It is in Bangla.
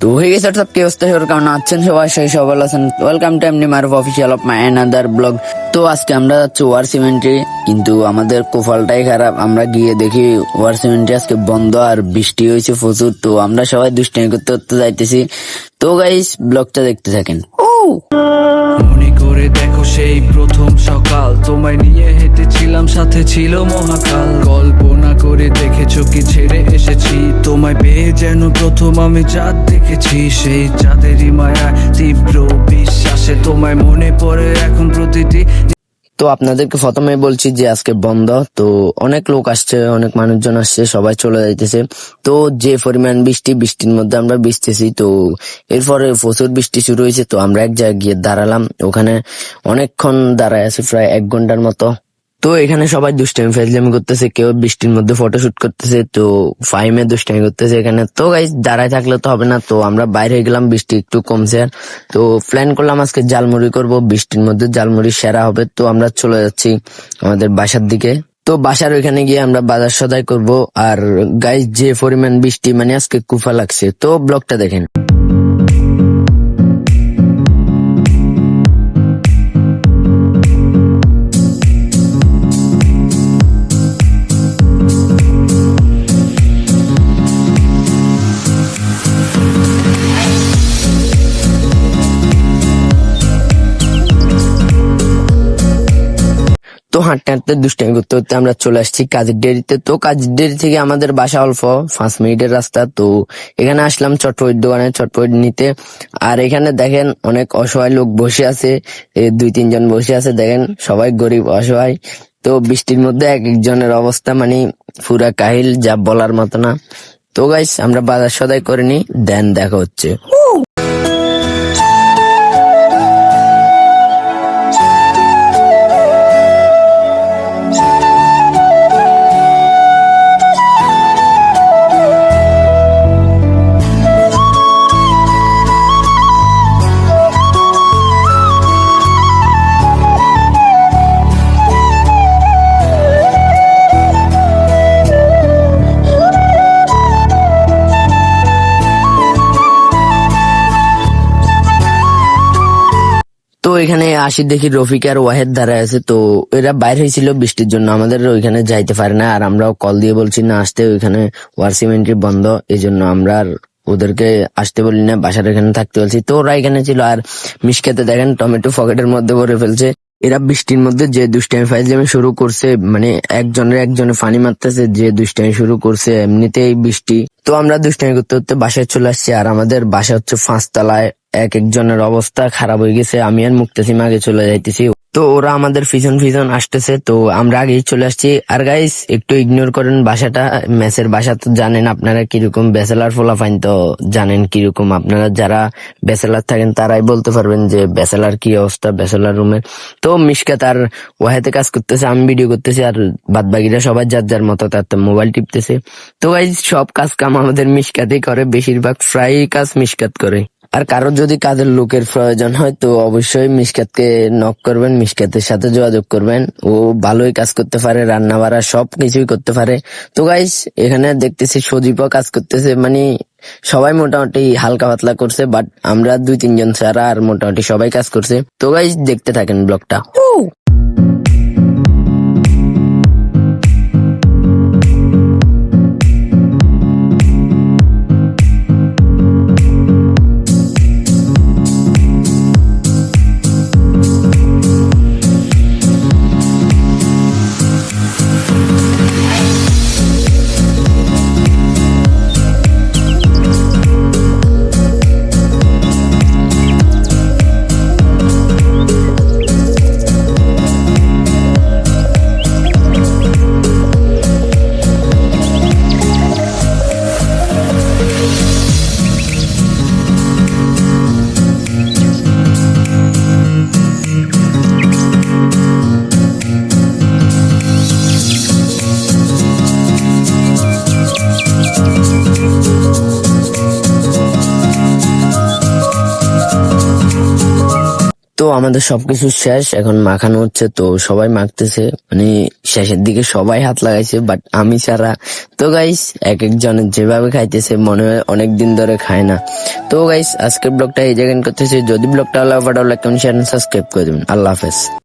তো হয়ে গেছে সব কি অবস্থা? সবার কেমন আছেন সবাই? সেই সব আছেন। ওয়েলকাম টু এমনি Maruf official of my another blog তো আজকে আমরা যাচ্ছি ওয়ার সিমেন্ট্রি কিন্তু আমাদের কোফালটাই খারাপ। আমরা গিয়ে দেখি ওয়ার সিমেন্ট্রি আজকে বন্ধ আর বৃষ্টি হয়েছে প্রচুর। তো আমরা সবাই দুষ্টামি করতে করতে যাইতেছি। তো গাইস ব্লগটা দেখতে থাকেন। ও! তোমায় নিয়ে হেঁটেছিলাম, সাথে ছিল মহাকাল। কল্পনা করে দেখেছ কি ছেড়ে এসেছি? তোমায় পেয়ে যেন প্রথম আমি চাঁদ দেখেছি। সেই চাঁদেরই মায়া তীব্র বিশ্বাসে তোমায় মনে পড়ে এখন প্রতিটি তো আপনাদেরকে প্রথমে বলছি যে আজকে বন্ধ, তো অনেক লোক আসছে, অনেক মানুষজন আসছে, সবাই চলে যাইতেছে। তো যে পরিমাণ বৃষ্টি, বৃষ্টির মধ্যে আমরা ভিজতেছি, তো এরপরে প্রচুর বৃষ্টি শুরু হয়েছে, তো আমরা এক জায়গায় গিয়ে দাঁড়ালাম। ওখানে অনেকক্ষণ দাঁড়ায় আছে, প্রায় এক ঘণ্টার মতো। তো এখানে সবাই দুষ্টামি, ফেজলামি করতেছে, কেউ বৃষ্টির মধ্যে ফটোশুট করতেছে, তো ফাইমে দুষ্টামি করতেছে এখানে। তো গাইজ দাঁড়ায় থাকলে তো হবে না, তো আমরা বাইরে গেলাম, বৃষ্টি একটু কমছে আর। তো প্ল্যান করলাম আজকে জালমুড়ি করব, বৃষ্টির মধ্যে জালমুড়ি সেরা হবে, তো আমরা চলে যাচ্ছি আমাদের বাসার দিকে। তো বাসার ওইখানে গিয়ে আমরা বাজার সদাই করব, আর গাইজ যে পরিমাণ বৃষ্টি মানে আজকে কুফা লাগছে। তো ব্লগটা দেখেন। তো হাঁটতে হাঁটতে দুষ্টামি করতে করতে আমরা চলে আসছি কাজের ডেরিতে তো কাজের ডেরি থেকে আমাদের বাসা অল্প, পাঁচ মিনিটের রাস্তা। তো এখানে আসলাম চটপট দোকানে, চটপট নিতে। আর এখানে দেখেন অনেক অসহায় লোক বসে আছে। দুই, তিনজন বসে আছে। দেখেন সবাই গরিব, অসহায়। তো বৃষ্টির মধ্যে এক একজনের অবস্থা মানে পুরা কাহিল, যা বলার মতো না। তো গাইস আমরা বাজার সদাই করে নি দেন দেখা হচ্ছে। তো এখানে আসি দেখি রফিক আর ওয়াহেদ দাঁড়ায় আছে, তো এরা বাইর হয়েছিল বৃষ্টির জন্য। আমাদের ওইখানে যাইতে পারে না, আর আমরাও কল দিয়ে বলছি, না, আসতে ওইখানে ওয়ার সিমেন্ট্রি বন্ধ এই জন্য আমরা আর ওদেরকে আসতে বলি না, বাসার এখানে থাকতে বলছি। তো ওরা এখানে ছিল, আর মিসকেতে দেখেন, টমেটো পকেটের মধ্যে ভরে ফেলছে। এরা বৃষ্টির মধ্যে যে দুষ্টামি ফাইজলামি শুরু করছে মানে একজনের একজনে ফানি মারতেছে, যে দুষ্টামি শুরু করছে, এমনিতেই বৃষ্টি। তো আমরা দুষ্টামি করতে করতে বাসায় চলে আসছি, আর আমাদের বাসা হচ্ছে পাঁচতলায় এক একজনের অবস্থা খারাপ হয়ে গেছে, আমি আর মুক্তাসিম আগে চলে যাইতেছি। তো ওরা আমাদের পিছন পিছন আসতেছে, তো আমরা আগেই চলে আসছি। আর গাইস একটু ইগনোর করেন বাসাটা, মেসের বাসা তো জানেন আপনারা কীরকম ব্যাচেলার ফোলাফাইন, তো জানেন কীরকম আপনারা যারা ব্যাচেলার থাকেন, তারাই বলতে পারবেন যে ব্যাচেলার কি অবস্থা, ব্যাচেলার রুমের তো মিশকাত আর ওয়াহেতে কাজ করতেছে, আমি ভিডিও করতেছি, আর বাদ বাকিরা সবাই যার যার মতো তার তো মোবাইল টিপতেছে। তো গাইজ সব কাজ কাম আমাদের মিশকাতেই করে, বেশিরভাগ প্রায় কাজ মিসকাত করে। আর কারোর যদি কাজের লোকের প্রয়োজন হয়, তো অবশ্যই মিসকাতকে নক করবেন, মিসকাতের সাথে যোগাযোগ করবেন। ও ভালোই কাজ করতে পারে রান্না বাড়া সব কিছুই করতে পারে। তো গাইস এখানে দেখতেছি সজীবও কাজ করতেছে মানে সবাই মোটামুটি হালকা পাতলা করছে বাট আমরা দুই তিনজন ছাড়া আর মোটামুটি সবাই কাজ করছে। তো গাইস দেখতে থাকেন ব্লগটা। তো আমাদের সবকিছু শেষ। এখন মাখানো হচ্ছে, তো সবাই মাখতেছে। মানে শেষের দিকে সবাই হাত লাগাইছে বাট আমি ছাড়া। তো গাইস এক একজনের যেভাবে খাইতেছে, মনে হয় অনেক দিন ধরে খায় না। তো গাইস আজকের ব্লগটা এই জায়গায় করতেছে। যদি ব্লগটা ভালো লাগে শেয়ার সাবস্ক্রাইব করে দেবেন। আল্লাহ হাফেজ।